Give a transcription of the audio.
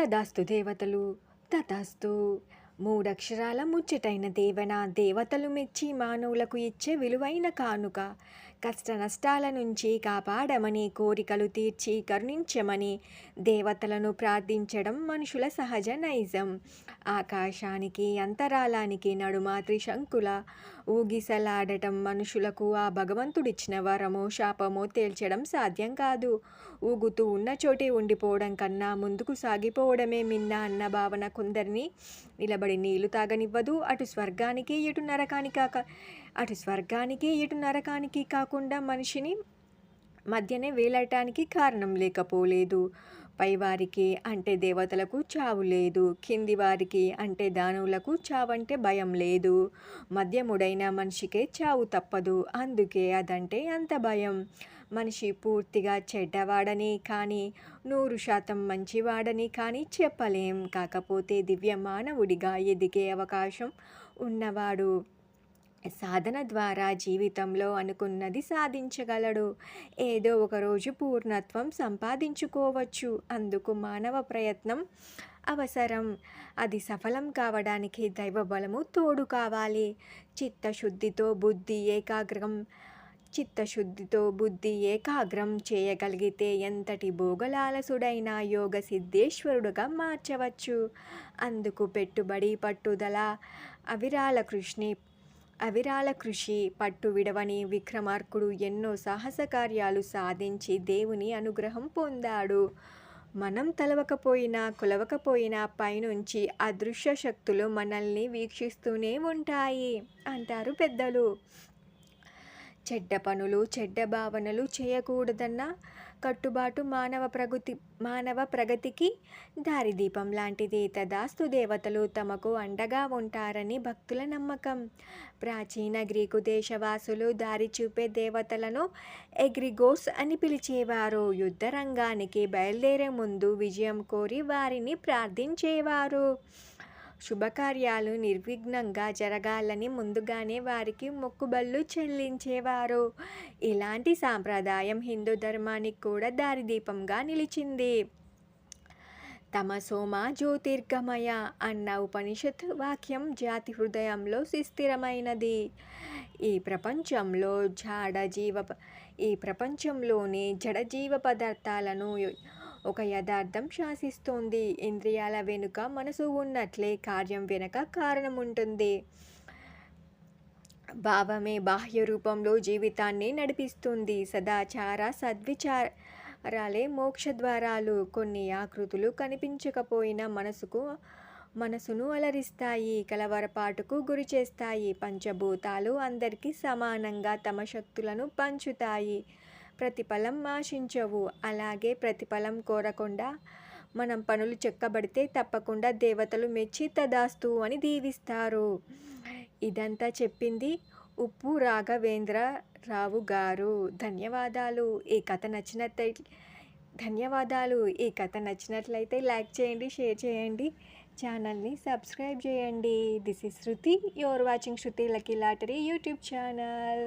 తదాస్తు దేవతలు తదాస్తు. మూడక్షరాల ముచ్చటైన దేవన దేవతలు మెచ్చి మానవులకు ఇచ్చే విలువైన కానుక. కష్ట నష్టాల నుంచి కాపాడమని కోరికలు తీర్చి కరుణించమని దేవతలను ప్రార్థించడం మనుషుల సహజ నైజం. ఆకాశానికి అంతరాలానికి నడుమ త్రిశంకుల ఊగిసలాడటం మనుషులకు ఆ భగవంతుడిచ్చిన వరమో శాపమో తేల్చడం సాధ్యం కాదు. ఊగుతూ ఉన్న చోటే ఉండిపోవడం కన్నా ముందుకు సాగిపోవడమే మిన్న అన్న భావన కొందరిని నిలబడి నీళ్ళు తాగనివ్వదు. అటు స్వర్గానికి ఇటు నరకానికి కాక అటు స్వర్గానికి ఇటు నరకానికి కాకుండా మనిషిని మధ్యనే వేలటానికి కారణం లేకపోలేదు. పైవారికి అంటే దేవతలకు చావు లేదు. కింది వారికి అంటే దానవులకు చావంటే భయం లేదు. మధ్యముడైన మనిషికే చావు తప్పదు. అందుకే అదంటే అంత భయం. మనిషి పూర్తిగా చెడ్డవాడని కానీ నూరు శాతం మంచివాడని కానీ చెప్పలేం. కాకపోతే దివ్య మానవుడిగా ఎదిగే అవకాశం ఉన్నవాడు. సాధన ద్వారా జీవితంలో అనుకున్నది సాధించగలడు. ఏదో ఒకరోజు పూర్ణత్వం సంపాదించుకోవచ్చు. అందుకు మానవ ప్రయత్నం అవసరం. అది సఫలం కావడానికి దైవబలము తోడు కావాలి. చిత్తశుద్ధితో బుద్ధి ఏకాగ్రం చిత్తశుద్ధితో బుద్ధి ఏకాగ్రం చేయగలిగితే ఎంతటి భోగలాలసుడైన యోగ సిద్ధేశ్వరుడుగా మార్చవచ్చు. అందుకు పెట్టుబడి పట్టుదల అవిరాల కృష్ణి అవిరాల కృషి పట్టు విడవని విక్రమార్కుడు ఎన్నో సాహస కార్యాలు సాధించి దేవుని అనుగ్రహం పొందాడు. మనం తలవకపోయినా కులవకపోయినా పైనుంచి అదృశ్య శక్తులు మనల్ని వీక్షిస్తూనే ఉంటాయి అంటారు పెద్దలు. చెడ్డ పనులు చెడ్డ భావనలు చేయకూడదన్న కట్టుబాటు మానవ ప్రగతి మానవ ప్రగతికి దారిదీపం లాంటిది. తదాస్తు దేవతలు తమకు అండగా ఉంటారని భక్తుల నమ్మకం. ప్రాచీన గ్రీకు దేశవాసులు దారి చూపే దేవతలను ఎగ్రిగోస్ అని పిలిచేవారు. యుద్ధ రంగానికి బయలుదేరే ముందు విజయం కోరి వారిని ప్రార్థించేవారు. శుభకార్యాలు నిర్విఘ్నంగా జరగాలని ముందుగానే వారికి మొక్కుబళ్ళు చెల్లించేవారు. ఇలాంటి సాంప్రదాయం హిందూ ధర్మానికి కూడా దారిదీపంగా నిలిచింది. తమసోమ జ్యోతిర్గమయ అన్న ఉపనిషత్ వాక్యం జాతి హృదయంలో సుస్థిరమైనది. ఈ ప్రపంచంలో జాడ జీవ ఈ ప్రపంచంలోని జడజీవ పదార్థాలను ఒక యథార్థం శాసిస్తోంది. ఇంద్రియాల వెనుక మనసు ఉన్నట్లే కార్యం వెనుక కారణం ఉంటుంది భావమే బాహ్య రూపంలో జీవితాన్ని నడిపిస్తుంది. సదాచార సద్విచారాలే మోక్ష ద్వారాలు. కొన్ని ఆకృతులు కనిపించకపోయినా మనసుకు మనసును అలరిస్తాయి. కలవరపాటుకు గురి చేస్తాయి. పంచభూతాలు అందరికీ సమానంగా తమ శక్తులను పంచుతాయి. ప్రతిఫలం ఆశించవు. అలాగే ప్రతిఫలం కోరకుండా మనం పనులు చెక్కబడితే తప్పకుండా దేవతలు మెచ్చి తదాస్తు అని దీవిస్తారు. ఇదంతా చెప్పింది ఉప్పు రాఘవేంద్ర రావు గారు. ధన్యవాదాలు. ఈ కథ నచ్చినట్లయితే ధన్యవాదాలు. ఈ కథ నచ్చినట్లయితే లైక్ చేయండి షేర్ చేయండి. ఛానల్ని సబ్స్క్రైబ్ చేయండి. This is Shruti. Your watching Shruti lucky lottery YouTube channel.